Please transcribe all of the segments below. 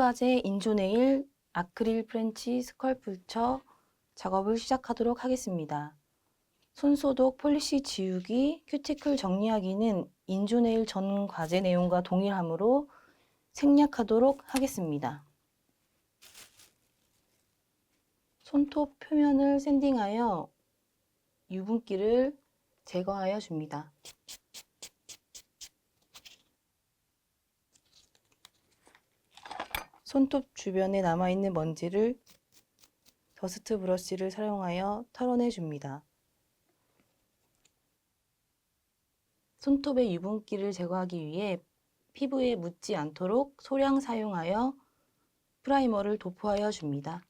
첨가제 인조네일 아크릴 프렌치 스컬프처 작업을 시작하도록 하겠습니다. 손소독, 폴리시 지우기, 큐티클 정리하기는 인조네일 전 과제 내용과 동일하므로 생략하도록 하겠습니다. 손톱 표면을 샌딩하여 유분기를 제거하여 줍니다. 손톱 주변에 남아있는 먼지를 더스트 브러쉬를 사용하여 털어내 줍니다. 손톱의 유분기를 제거하기 위해 피부에 묻지 않도록 소량 사용하여 프라이머를 도포하여 줍니다.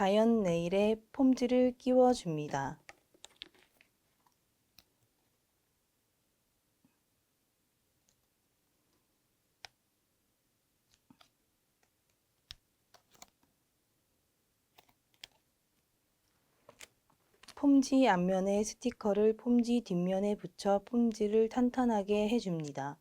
자연 네일에 폼지를 끼워 줍니다. 폼지 앞면에 스티커를 폼지 뒷면에 붙여 폼지를 탄탄하게 해줍니다.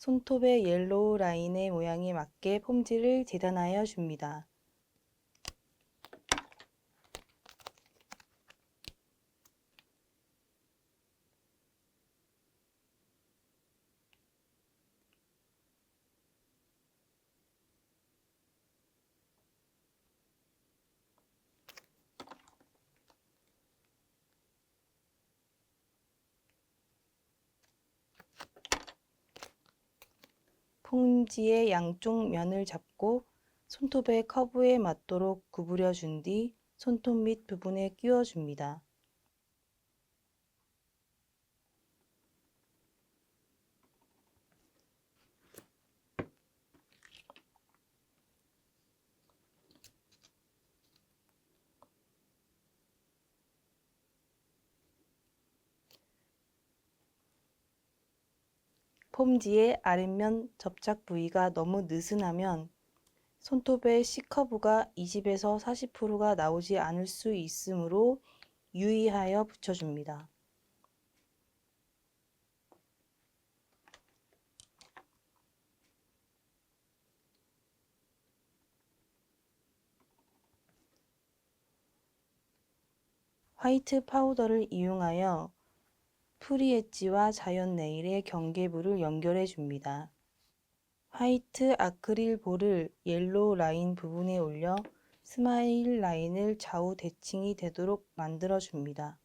손톱의 옐로우 라인의 모양에 맞게 폼지를 재단하여 줍니다. 폼지의 양쪽 면을 잡고 손톱의 커브에 맞도록 구부려 준 뒤 손톱 밑 부분에 끼워 줍니다. 폼지의 아랫면 접착 부위가 너무 느슨하면 손톱의 C커브가 20에서 40%가 나오지 않을 수 있으므로 유의하여 붙여줍니다. 화이트 파우더를 이용하여 프리 엣지와 자연 네일의 경계부를 연결해 줍니다. 화이트 아크릴 볼을 옐로우 라인 부분에 올려 스마일 라인을 좌우 대칭이 되도록 만들어 줍니다.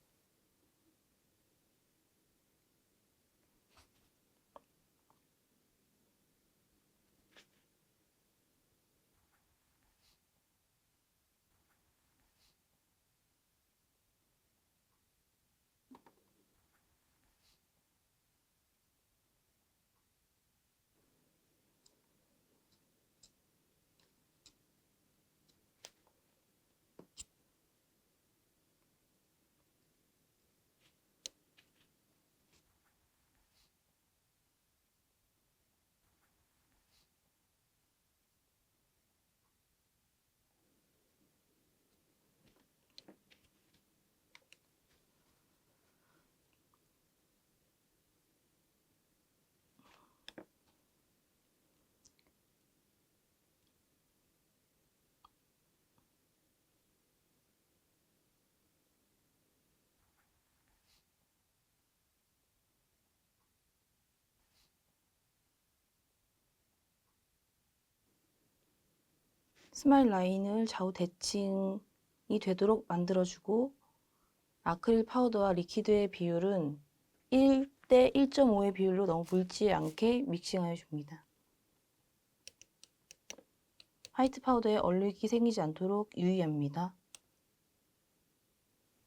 스마일 라인을 좌우 대칭이 되도록 만들어주고 아크릴 파우더와 리퀴드의 비율은 1 10대 1.5의 비율로 너무 묽지 않게 믹싱하여 줍니다. 화이트 파우더에 얼룩이 생기지 않도록 유의합니다.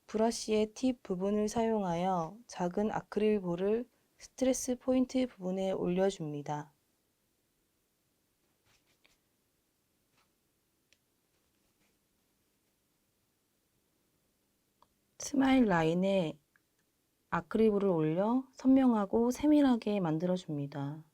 브러쉬의 팁 부분을 사용하여 작은 아크릴 볼을 스트레스 포인트 부분에 올려줍니다. 스마일 라인에 아크릴볼을 올려 선명하고 세밀하게 만들어줍니다.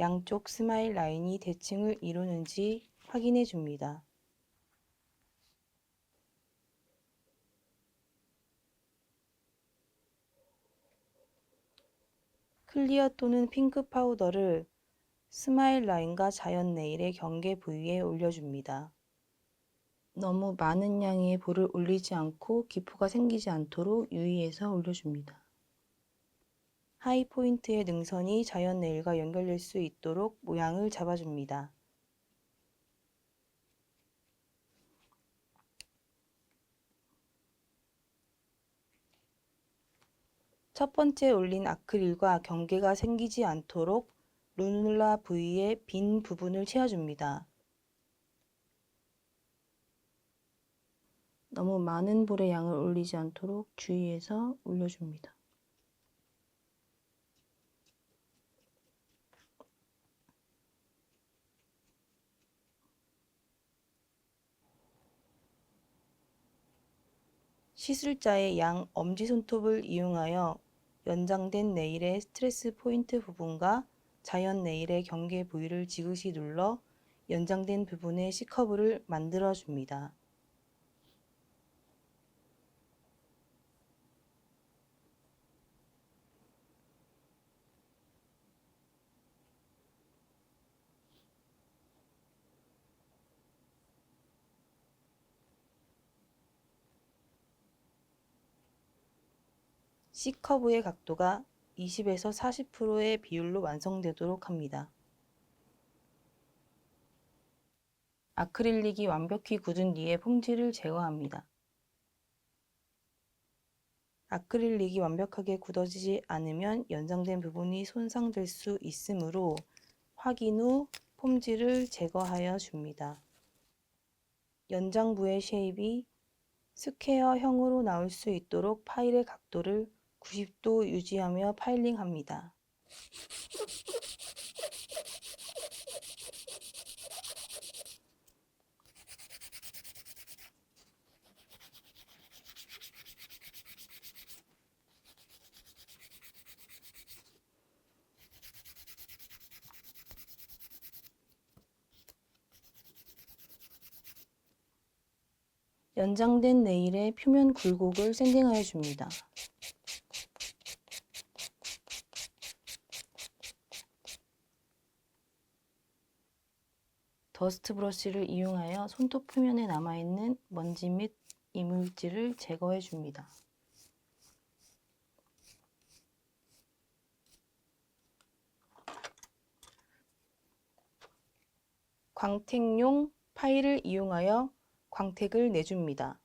양쪽 스마일 라인이 대칭을 이루는지 확인해 줍니다. 클리어 또는 핑크 파우더를 스마일 라인과 자연 네일의 경계 부위에 올려줍니다. 너무 많은 양의 볼을 올리지 않고 기포가 생기지 않도록 유의해서 올려줍니다. 하이 포인트의 능선이 자연 네일과 연결될 수 있도록 모양을 잡아줍니다. 첫 번째 올린 아크릴과 경계가 생기지 않도록 루눌라 부위의 빈 부분을 채워줍니다. 너무 많은 볼의 양을 올리지 않도록 주의해서 올려줍니다. 시술자의 양 엄지손톱을 이용하여 연장된 네일의 스트레스 포인트 부분과 자연 네일의 경계 부위를 지그시 눌러 연장된 부분의 C커브를 만들어 줍니다. C커브의 각도가 20에서 40%의 비율로 완성되도록 합니다. 아크릴릭이 완벽히 굳은 뒤에 폼질을 제거합니다. 아크릴릭이 완벽하게 굳어지지 않으면 연장된 부분이 손상될 수 있으므로 확인 후 폼질을 제거하여 줍니다. 연장부의 쉐입이 스퀘어형으로 나올 수 있도록 파일의 각도를 90도 유지하며 파일링합니다. 연장된 네일의 표면 굴곡을 샌딩하여 줍니다. 더스트 브러쉬를 이용하여 손톱 표면에 남아있는 먼지 및 이물질을 제거해 줍니다. 광택용 파일을 이용하여 광택을 내줍니다.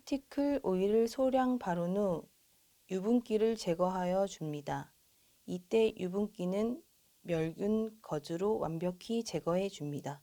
큐티클 오일을 소량 바른 후 유분기를 제거하여 줍니다. 이때 유분기는 멸균 거즈로 완벽히 제거해 줍니다.